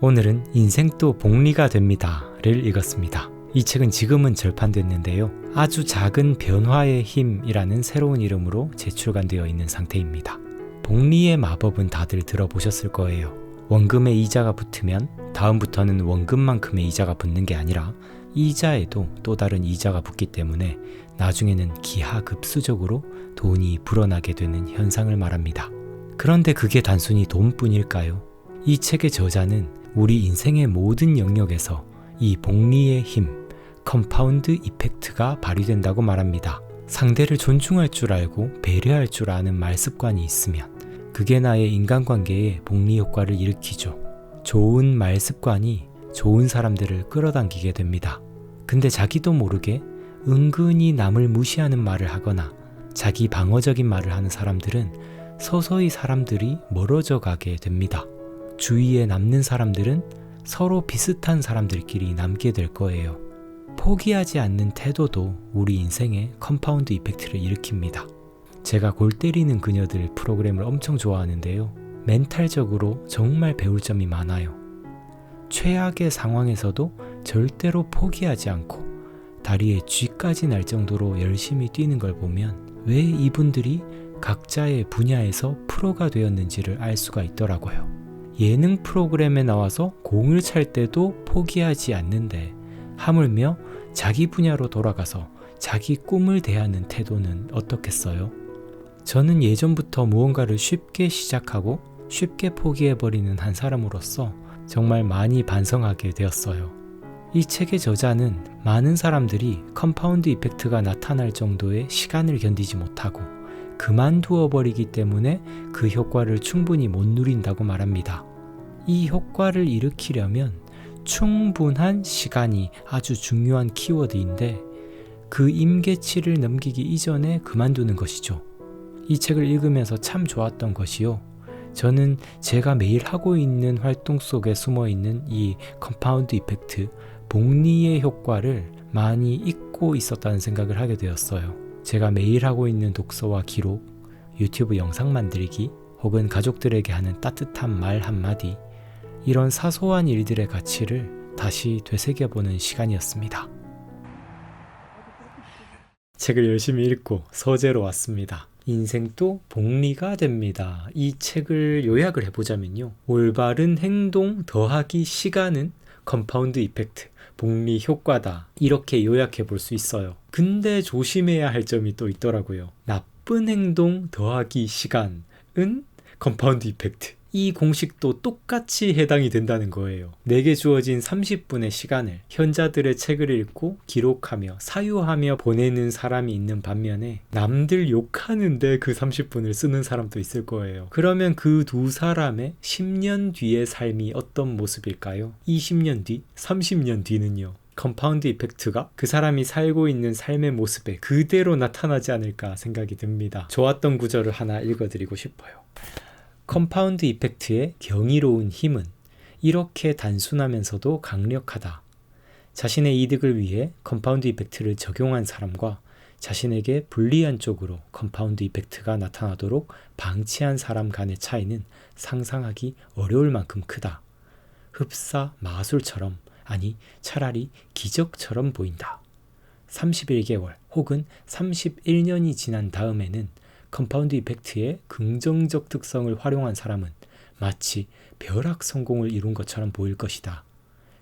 오늘은 인생도 복리가 됩니다 를 읽었습니다. 이 책은 지금은 절판됐는데요. 아주 작은 변화의 힘이라는 새로운 이름으로 재출간되어 있는 상태입니다. 복리의 마법은 다들 들어보셨을 거예요. 원금에 이자가 붙으면 다음부터는 원금만큼의 이자가 붙는 게 아니라 이자에도 또 다른 이자가 붙기 때문에 나중에는 기하급수적으로 돈이 불어나게 되는 현상을 말합니다. 그런데 그게 단순히 돈뿐일까요? 이 책의 저자는 우리 인생의 모든 영역에서 이 복리의 힘, 컴파운드 이펙트가 발휘된다고 말합니다. 상대를 존중할 줄 알고 배려할 줄 아는 말습관이 있으면 그게 나의 인간관계에 복리 효과를 일으키죠. 좋은 말습관이 좋은 사람들을 끌어당기게 됩니다. 근데 자기도 모르게 은근히 남을 무시하는 말을 하거나 자기 방어적인 말을 하는 사람들은 서서히 사람들이 멀어져 가게 됩니다. 주위에 남는 사람들은 서로 비슷한 사람들끼리 남게 될 거예요. 포기하지 않는 태도도 우리 인생에 컴파운드 이펙트를 일으킵니다. 제가 골 때리는 그녀들 프로그램을 엄청 좋아하는데요. 멘탈적으로 정말 배울 점이 많아요. 최악의 상황에서도 절대로 포기하지 않고 다리에 쥐까지 날 정도로 열심히 뛰는 걸 보면 왜 이분들이 각자의 분야에서 프로가 되었는지를 알 수가 있더라고요. 예능 프로그램에 나와서 공을 찰 때도 포기하지 않는데 하물며 자기 분야로 돌아가서 자기 꿈을 대하는 태도는 어떻겠어요? 저는 예전부터 무언가를 쉽게 시작하고 쉽게 포기해버리는 한 사람으로서 정말 많이 반성하게 되었어요. 이 책의 저자는 많은 사람들이 컴파운드 이펙트가 나타날 정도의 시간을 견디지 못하고 그만두어 버리기 때문에 그 효과를 충분히 못 누린다고 말합니다. 이 효과를 일으키려면 충분한 시간이 아주 중요한 키워드인데 그 임계치를 넘기기 이전에 그만두는 것이죠. 이 책을 읽으면서 참 좋았던 것이요. 저는 제가 매일 하고 있는 활동 속에 숨어 있는 이 컴파운드 이펙트, 복리의 효과를 많이 잊고 있었다는 생각을 하게 되었어요. 제가 매일 하고 있는 독서와 기록, 유튜브 영상 만들기, 혹은 가족들에게 하는 따뜻한 말 한마디, 이런 사소한 일들의 가치를 다시 되새겨보는 시간이었습니다. 책을 열심히 읽고 서재로 왔습니다. 인생도 복리가 됩니다. 이 책을 요약을 해보자면요. 올바른 행동 더하기 시간은 컴파운드 이펙트, 복리 효과다. 이렇게 요약해 볼 수 있어요. 근데 조심해야 할 점이 또 있더라고요. 나쁜 행동 더하기 시간은 컴파운드 이펙트. 이 공식도 똑같이 해당이 된다는 거예요. 내게 주어진 30분의 시간을 현자들의 책을 읽고 기록하며 사유하며 보내는 사람이 있는 반면에 남들 욕하는데 그 30분을 쓰는 사람도 있을 거예요. 그러면 그 두 사람의 10년 뒤의 삶이 어떤 모습일까요? 20년 뒤, 30년 뒤는요. 컴파운드 이펙트가 그 사람이 살고 있는 삶의 모습에 그대로 나타나지 않을까 생각이 듭니다. 좋았던 구절을 하나 읽어드리고 싶어요. 컴파운드 이펙트의 경이로운 힘은 이렇게 단순하면서도 강력하다. 자신의 이득을 위해 컴파운드 이펙트를 적용한 사람과 자신에게 불리한 쪽으로 컴파운드 이펙트가 나타나도록 방치한 사람 간의 차이는 상상하기 어려울 만큼 크다. 흡사 마술처럼 아니 차라리 기적처럼 보인다. 31개월 혹은 31년이 지난 다음에는 컴파운드 이펙트의 긍정적 특성을 활용한 사람은 마치 벼락 성공을 이룬 것처럼 보일 것이다.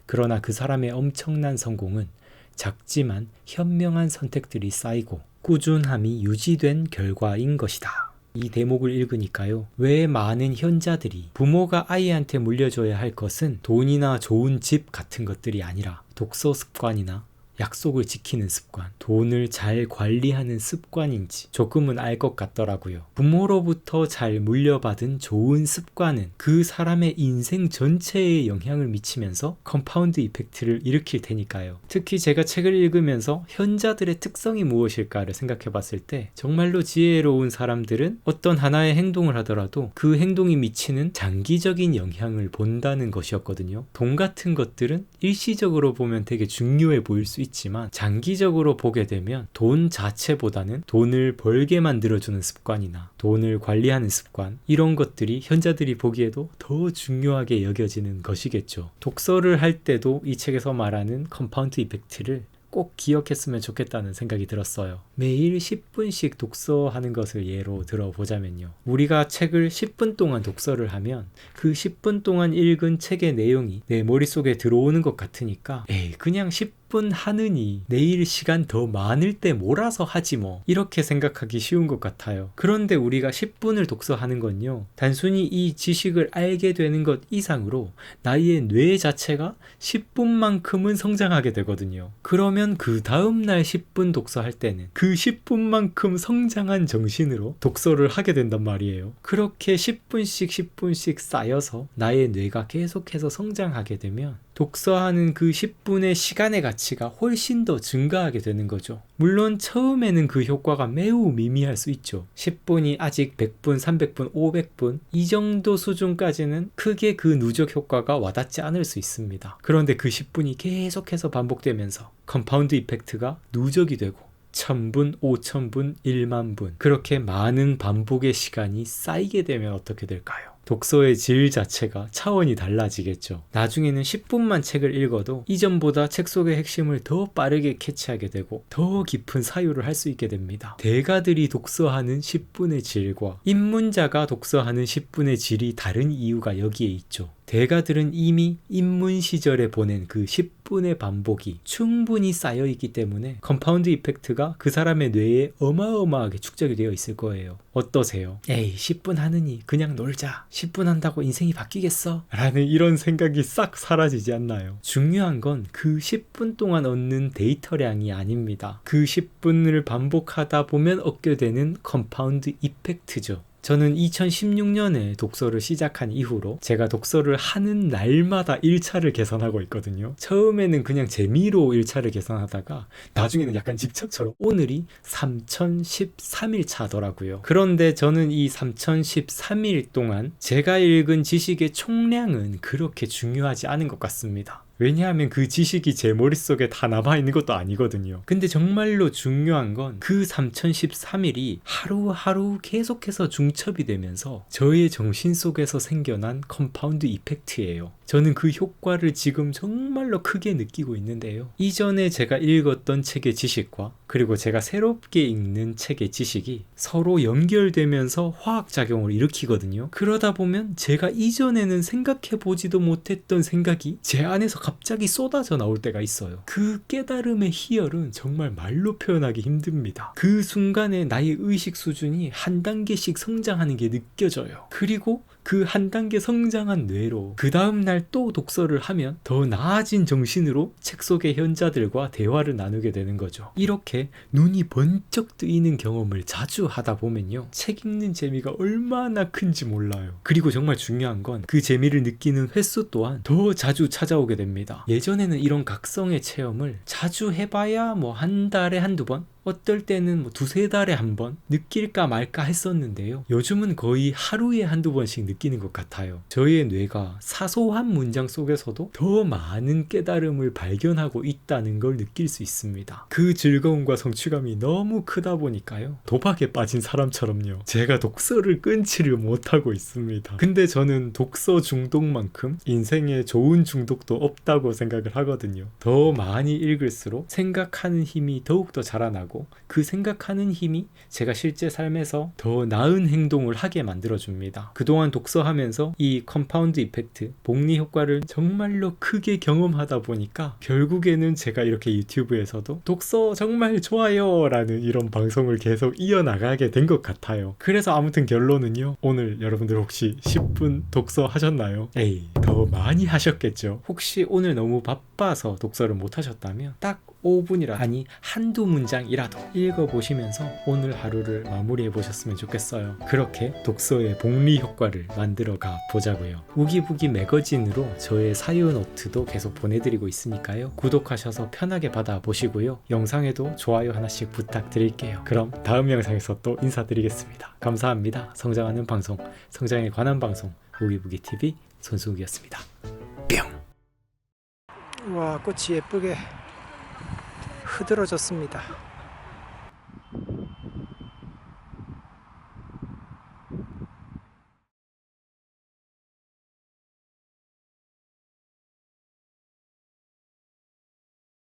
그러나 그 사람의 엄청난 성공은 작지만 현명한 선택들이 쌓이고 꾸준함이 유지된 결과인 것이다. 이 대목을 읽으니까요. 왜 많은 현자들이 부모가 아이한테 물려줘야 할 것은 돈이나 좋은 집 같은 것들이 아니라 독서 습관이나 약속을 지키는 습관, 돈을 잘 관리하는 습관인지 조금은 알 것 같더라고요. 부모로부터 잘 물려받은 좋은 습관은 그 사람의 인생 전체에 영향을 미치면서 컴파운드 이펙트를 일으킬 테니까요. 특히 제가 책을 읽으면서 현자들의 특성이 무엇일까를 생각해 봤을 때 정말로 지혜로운 사람들은 어떤 하나의 행동을 하더라도 그 행동이 미치는 장기적인 영향을 본다는 것이었거든요. 돈 같은 것들은 일시적으로 보면 되게 중요해 보일 수 있지만 장기적으로 보게 되면 돈 자체보다는 돈을 벌게 만들어주는 습관이나 돈을 관리하는 습관 이런 것들이 현자들이 보기에도 더 중요하게 여겨지는 것이겠죠. 독서를 할 때도 이 책에서 말하는 컴파운드 이펙트를 꼭 기억했으면 좋겠다는 생각이 들었어요. 매일 10분씩 독서하는 것을 예로 들어보자면요. 우리가 책을 10분 동안 독서를 하면 그 10분 동안 읽은 책의 내용이 내 머릿속에 들어오는 것 같으니까 에이 그냥 10 분 하느니 내일 시간 더 많을 때 몰아서 하지 뭐 이렇게 생각하기 쉬운 것 같아요. 그런데 우리가 10분을 독서하는 건요. 단순히 이 지식을 알게 되는 것 이상으로 나의 뇌 자체가 10분만큼은 성장하게 되거든요. 그러면 그 다음날 10분 독서할 때는 그 10분만큼 성장한 정신으로 독서를 하게 된단 말이에요. 그렇게 10분씩 10분씩 쌓여서 나의 뇌가 계속해서 성장하게 되면 독서하는 그 10분의 시간의 가치가 훨씬 더 증가하게 되는 거죠. 물론 처음에는 그 효과가 매우 미미할 수 있죠. 10분이 아직 100분, 300분, 500분 이 정도 수준까지는 크게 그 누적 효과가 와닿지 않을 수 있습니다. 그런데 그 10분이 계속해서 반복되면서 컴파운드 이펙트가 누적이 되고 1000분, 5000분, 1만분 그렇게 많은 반복의 시간이 쌓이게 되면 어떻게 될까요? 독서의 질 자체가 차원이 달라지겠죠. 나중에는 10분만 책을 읽어도 이전보다 책 속의 핵심을 더 빠르게 캐치하게 되고 더 깊은 사유를 할 수 있게 됩니다. 대가들이 독서하는 10분의 질과 입문자가 독서하는 10분의 질이 다른 이유가 여기에 있죠. 대가들은 이미 입문 시절에 보낸 그 10분의 반복이 충분히 쌓여 있기 때문에 컴파운드 이펙트가 그 사람의 뇌에 어마어마하게 축적이 되어 있을 거예요. 어떠세요? 에이, 10분 하느니 그냥 놀자. 10분 한다고 인생이 바뀌겠어? 라는 이런 생각이 싹 사라지지 않나요? 중요한 건 그 10분 동안 얻는 데이터량이 아닙니다. 그 10분을 반복하다 보면 얻게 되는 컴파운드 이펙트죠. 저는 2016년에 독서를 시작한 이후로 제가 독서를 하는 날마다 1차를 계산하고 있거든요. 처음에는 그냥 재미로 1차를 계산하다가 나중에는 약간 직접처럼 오늘이 3013일 차더라고요. 그런데 저는 이 3013일 동안 제가 읽은 지식의 총량은 그렇게 중요하지 않은 것 같습니다. 왜냐하면 그 지식이 제 머릿속에 다 남아있는 것도 아니거든요. 근데 정말로 중요한 건 그 3013일이 하루하루 계속해서 중첩이 되면서 저의 정신 속에서 생겨난 컴파운드 이펙트예요. 저는 그 효과를 지금 정말로 크게 느끼고 있는데요. 이전에 제가 읽었던 책의 지식과 그리고 제가 새롭게 읽는 책의 지식이 서로 연결되면서 화학작용을 일으키거든요. 그러다 보면 제가 이전에는 생각해 보지도 못했던 생각이 제 안에서 갑자기 쏟아져 나올 때가 있어요. 그 깨달음의 희열은 정말 말로 표현하기 힘듭니다. 그 순간에 나의 의식 수준이 한 단계씩 성장하는 게 느껴져요. 그리고 그 한 단계 성장한 뇌로 그 다음날 또 독서를 하면 더 나아진 정신으로 책 속의 현자들과 대화를 나누게 되는 거죠. 이렇게 눈이 번쩍 뜨이는 경험을 자주 하다 보면요. 책 읽는 재미가 얼마나 큰지 몰라요. 그리고 정말 중요한 건 그 재미를 느끼는 횟수 또한 더 자주 찾아오게 됩니다. 예전에는 이런 각성의 체험을 자주 해봐야 뭐 한 달에 한두 번? 어떨 때는 뭐 두세 달에 한 번 느낄까 말까 했었는데요. 요즘은 거의 하루에 한두 번씩 느끼는 것 같아요. 저희의 뇌가 사소한 문장 속에서도 더 많은 깨달음을 발견하고 있다는 걸 느낄 수 있습니다. 그 즐거움과 성취감이 너무 크다 보니까요. 도박에 빠진 사람처럼요. 제가 독서를 끊지를 못하고 있습니다. 근데 저는 독서 중독만큼 인생에 좋은 중독도 없다고 생각을 하거든요. 더 많이 읽을수록 생각하는 힘이 더욱더 자라나고 그 생각하는 힘이 제가 실제 삶에서 더 나은 행동을 하게 만들어줍니다. 그동안 독서하면서 이 컴파운드 이펙트, 복리 효과를 정말로 크게 경험하다 보니까 결국에는 제가 이렇게 유튜브에서도 독서 정말 좋아요 라는 이런 방송을 계속 이어나가게 된 것 같아요. 그래서 아무튼 결론은요. 오늘 여러분들 혹시 10분 독서 하셨나요? 에이, 더 많이 하셨겠죠. 혹시 오늘 너무 바빠 서 독서를 못 하셨다면 딱 5분이라 아니 한두 문장이라도 읽어보시면서 오늘 하루를 마무리해 보셨으면 좋겠어요. 그렇게 독서의 복리 효과를 만들어 가 보자고요. 우기부기 매거진으로 저의 사유 노트도 계속 보내드리고 있으니까요. 구독하셔서 편하게 받아 보시고요. 영상에도 좋아요 하나씩 부탁드릴게요. 그럼 다음 영상에서 또 인사드리겠습니다. 감사합니다. 성장하는 방송, 성장에 관한 방송 우기부기 TV 손수욱이었습니다. 뿅. 와 꽃이 예쁘게 흐드러졌습니다.